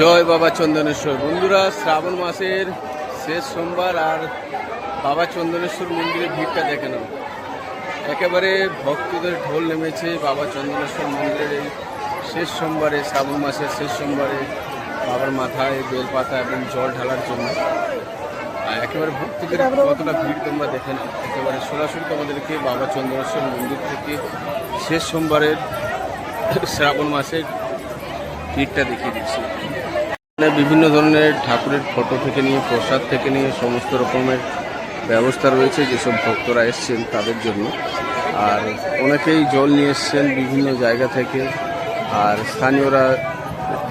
জয় বাবা চন্দনেশ্বর। বন্ধুরা, শ্রাবণ মাসের শেষ সোমবার আর বাবা চন্দনেশ্বর মন্দিরে ভিড়টা দেখে নাও। একেবারে ভক্তদের ঢোল নেমেছে বাবা চন্দনেশ্বর মন্দিরের এই শেষ সোমবারে, শ্রাবণ মাসের শেষ সোমবারে বাবার মাথায় বেলপাতা এবং জল ঢালার জন্য। আর একেবারে ভক্তদের কতটা ভিড় তোমরা দেখে নাও। একেবারে সরাসরি তোমাদেরকে বাবা চন্দনেশ্বর মন্দির থেকে শেষ সোমবারের শ্রাবণ মাসের ভিড়টা দেখিয়ে দিচ্ছি। এখানে বিভিন্ন ধরনের ঠাকুরের ফটো থেকে নিয়ে, প্রসাদ থেকে নিয়ে, সমস্ত রকমের ব্যবস্থা রয়েছে যেসব ভক্তরা এসছেন তাদের জন্য। আর অনেকেই জল নিয়ে এসছেন বিভিন্ন জায়গা থেকে। আর স্থানীয়রা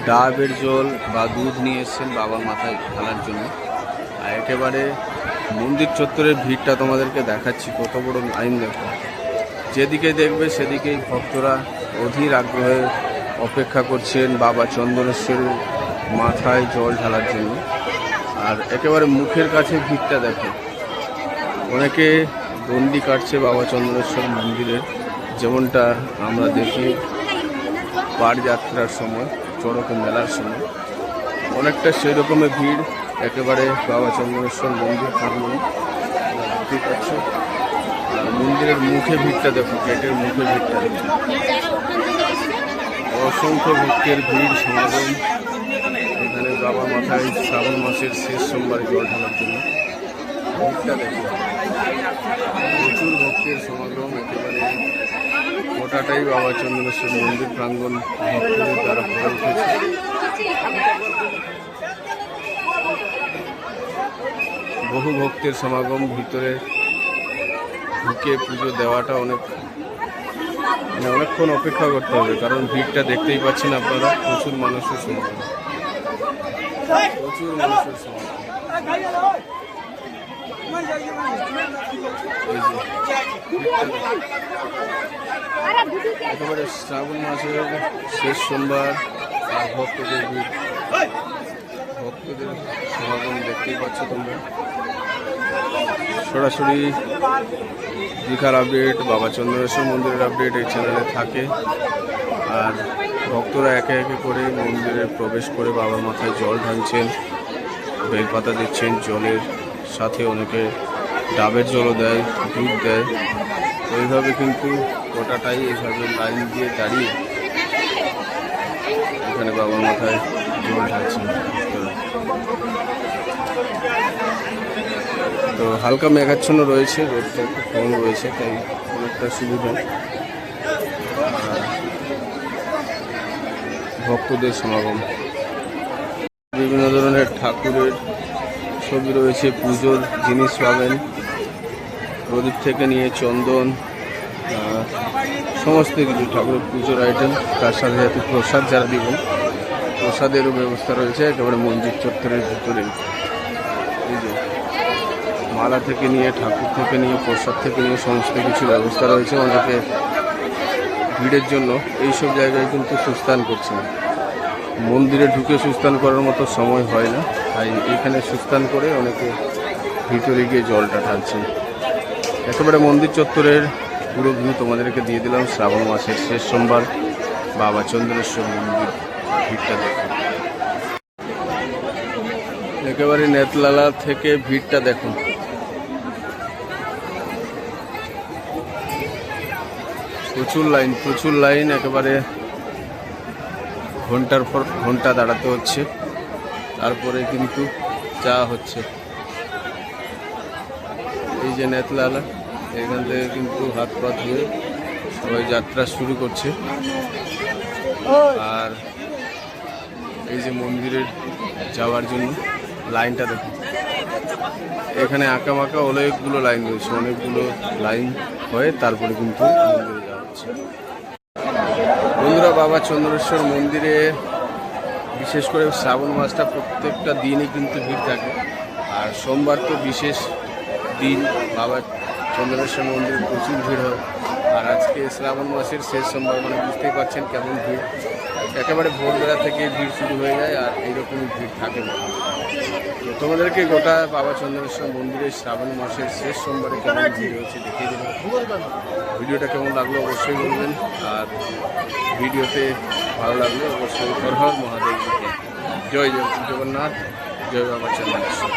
ডাবের জল বা দুধ নিয়ে এসছেন বাবার মাথায় ঢালার জন্য। আর একেবারে মন্দির চত্বরের ভিড়টা তোমাদেরকে দেখাচ্ছি, কত বড় লাইন দেখো। যেদিকে দেখবে সেদিকেই ভক্তরা অধীর আগ্রহে অপেক্ষা করছেন বাবা চন্দনেশ্বরের মাথায় জল ঢালার জন্য। আর একেবারে মুখের কাছে ভিড়টা দেখো অনেকে বন্দি কাটছে বাবা চন্দনেশ্বর মন্দিরের, যেমনটা আমরা দেখি যাত্রার সময়, চড়কে মেলার সময়। অনেকটা সেই রকমের ভিড় একেবারে বাবা চন্দনেশ্বর মন্দির দেখতে পাচ্ছ। আর মন্দিরের মুখে ভিড়টা দেখো গেটের মুখে ভিড়টা দেখো অসংখ্য ভক্তের ভিড় সমাগম। এখানে বাবা মাথায় শ্রাবণ মাসের শেষ সোমবারে জল ঢালার জন্য। প্রচুর ভক্তের সমাগম, একেবারে গোটাটাই বাবা চন্দনেশ্বর মন্দির প্রাঙ্গণ ভক্তদের দ্বারা ভরে উঠেছে। বহু ভক্তের সমাগম, ভিতরে ঢুকে পুজো দেওয়াটা অনেক মানে অনেকক্ষণ অপেক্ষা করতে হবে, কারণ ভিড়টা দেখতেই পাচ্ছেন আপনারা, প্রচুর মানুষের সমাগম। প্রচুর মানুষের। একেবারে শ্রাবণ মাসের শেষ সোমবার, আর ভক্তদের ভিড়। ভক্তদের সমাগম দেখতেই পাচ্ছ তোমরা। সরাসরি দীঘার আপডেট বাবা চন্দ্রেশ্বর মন্দিরের আপডেট এই চ্যানেলে থাকে আর ভক্তরা একে একে করে মন্দিরে প্রবেশ করে বাবার মাথায় জল ঢালছেন বেলপাতা দিচ্ছেন, জলের সাথে অনেকে ডাবের জলও দেয়, দুধ দেয় এইভাবে কিন্তু গোটাটাই এইভাবে লাইন দিয়ে দাঁড়িয়ে এখানে বাবার মাথায় জল ঢালছেন ভক্তরা। তো হালকা মেঘাচ্ছন্ন রয়েছে, রোদটা একটু কম রয়েছে, তাই অনেকটা সুবিধা। ভক্তদের সমাগম। বিভিন্ন ধরনের ঠাকুরের ছবি রয়েছে, পুজোর জিনিস পাবেন। প্রদীপ থেকে নিয়ে চন্দন সমস্ত কিছু ঠাকুরের পুজোর আইটেম তার সাথে সাথে প্রসাদ যারা দিবেন প্রসাদেরও ব্যবস্থা রয়েছে, একেবারে মন্দির চত্বরের ভিতরে এই যে মালা থেকে নিয়ে, ঠাকুর থেকে নিয়ে, প্রসাদ থেকে নিয়ে সমস্ত কিছু ব্যবস্থা রয়েছে অনেকে ভিড়ের জন্য। এইসব জায়গায় কিন্তু সুস্থান করছে না। মন্দিরে ঢুকে সুস্থান করার মতো সময় হয় না। তাই এখানে সুস্থান করে অনেকে ভিতরে গিয়ে জলটা ঢালছে একেবারে মন্দির চত্বরের পুরো ভিউ তোমাদেরকে দিয়ে দিলাম। শ্রাবণ মাসের শেষ সোমবার, বাবা চন্দ্রেশ্বর মন্দির ভিড়টা দেখো একেবারে নেতলালা থেকে ভিড়টা দেখুন। প্রচুর লাইন প্রচুর লাইন, একেবারে ঘণ্টার পর ঘণ্টা দাঁড়াতে হচ্ছে। তারপরে কিন্তু চা হচ্ছে। এই যে নেতলালা, এখান থেকে কিন্তু হাত পা ধুয়ে সবাই যাত্রা শুরু করছে। আর এই যে মন্দিরের যাওয়ার জন্য লাইনটা দেখুন। এখানে আঁকা মাকা অনেকগুলো লাইন রয়েছে, অনেকগুলো লাইন হয়ে তারপরে কিন্তু মন্দিরে যাওয়া হচ্ছে। বন্ধুরা, বাবা চন্দ্রেশ্বর মন্দিরে বিশেষ করে শ্রাবণ মাসটা প্রত্যেকটা দিনই কিন্তু ভিড় থাকে। আর সোমবার তো বিশেষ দিন, বাবা চন্দ্রেশ্বর মন্দিরে প্রচুর ভিড় হয়। আর আজকে শ্রাবণ মাসের শেষ সোমবার মানে বুঝতেই পারছেন কেমন ভিড়। একেবারে ভোরবেলা থেকে ভিড় শুরু হয়ে যায় আর এইরকমই ভিড় থাকে। না তোমাদেরকে গোটা বাবা চন্দ্রেশ্বর মন্দিরে শ্রাবণ মাসের শেষ সোমবারে কেমন ভিড় হয়েছে দেখিয়ে দিলাম ভিডিওটা কেমন লাগল অবশ্যই বলবেন, আর ভিডিওতে ভালো লাগলে অবশ্যই হর হর মহাদেব জয় জগন্নাথ, জয় বাবা চন্দ্রেশ্বর।